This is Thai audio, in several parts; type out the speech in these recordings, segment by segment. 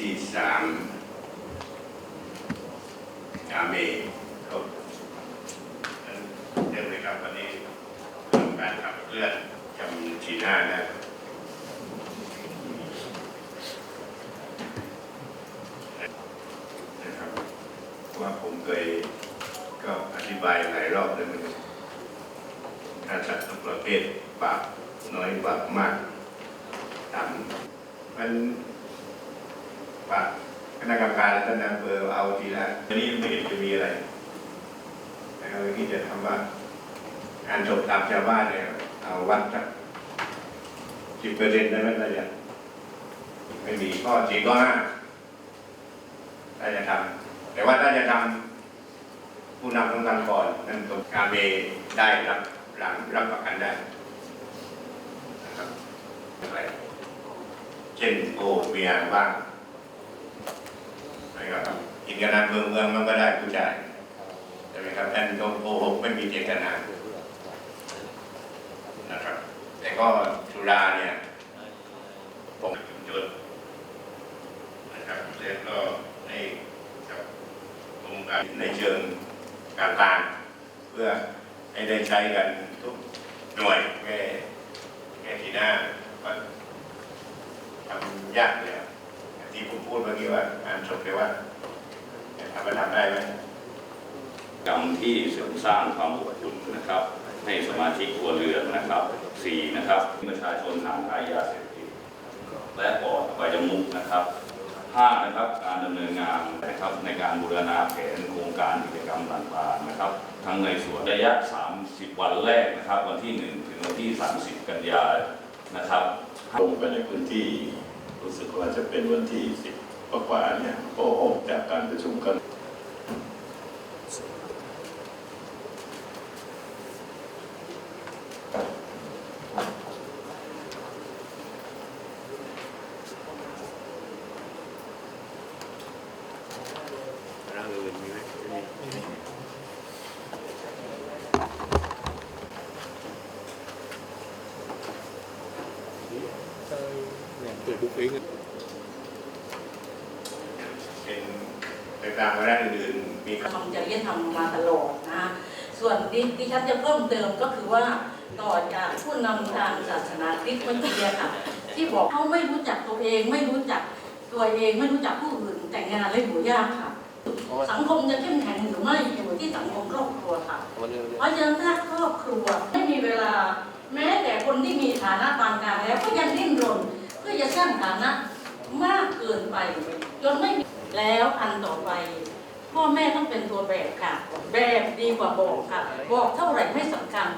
ที่สามอาเมเขาเริ่เลยครับวันนี้เริ่มการขับเคลื่อนจำสีหน้าได้นะครับว่าผมเคยก็อธิบายหลายรอบเลยมันถ้าสัตว์ทุกประเภทบาปน้อยบาปมากต่ำมัน ว่าคณะกรรมการและท่านนายอำเภอเอาทีละทีนี้ไม่เห็นจะมีอะไรนะครับที่จะทำว่าการจบตามชาวบ้านเนี่ยเอาวัดสักสิบเปอร์เซ็นต์ได้ไหมล่ะเนี่ยไม่มีข้อสี่ข้อห้าถ้าจะทำแต่ว่าถ้าจะทำผู้นำต้องทำก่อนนั่นตรงการเมได้รับหลังรับประกันได้นะครับอะไรเช่นโกเมียบ้าง นะครับกินกันนาเมืองเมืองมันก็ได้ผู้ชายใช่ไหมครับท่านก็โกหกไม่มีเจตนานะครับ แต่ก็สุราเนี่ยผมชุมชนนะครับแล้วก็ในกับองค์การในเชิงการต่างเพื่อให้ได้ใช้กันทุกหน่วยแก้แก้ที่หน้าก็ทำยากเลย ผมพูดเมื่อกี้ว่าการจบไปว่าทำไปทำได้ไหมกรรมที่เสริมสร้างความอบอุ่นนะครับ ให้สมาชิกครัวเรือนนะครับสี่นะครับประชาชนห่างไกลยาเสพติดและปลอดอบายมุกนะครับห้านะครับการดำเนินงานนะครับในการบูรณาแผนโครงการกิจกรรมต่างๆนะครับ ทั้งในส่วนระยะ 30 วันแรกนะครับ วันที่ 1 ถึงวันที่ 30 กันยายนนะครับลงไปในพื้นที่ รู้สึกว่าจะเป็นวันที่สิบกว่าเนี่ยพอออกจากการประชุมกันร่างอื่นมีไหมไม่มีเนี่ย เปิดบุ๊กเองอะเป็นไปตามวาระอื่นๆมีทำจริยธรรมมาตลอดนะส่วนดิดิฉันจะเพิ่มเติมก็คือว่าต่อจากผู้นำทางศาสนาคริสต์เมื่อกี้อะค่ะ ที่บอกเขาไม่รู้จักตัวเองไม่รู้จักตัวเองไม่รู้จักผู้อื่นแต่งงานและอยู่ยากค่ะ สังคมจะเข้มแข็งหรือไม่อยู่ที่สังคมครอบครัวค่ะ เพราะฉะนั้นถ้าครอบครัวไม่มีเวลา แม้แต่คนที่มีฐานะ จะสร้างฐานะมากเกินไป จนไม่มีแล้วอันต่อไปพ่อแม่ต้องเป็นตัวแบบค่ะ แบบดีกว่าบอกค่ะ บอกเท่าไหร่ไม่สำคัญ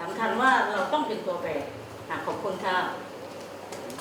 สำคัญว่าเราต้องเป็นตัวแบบค่ะขอบคุณค่ะ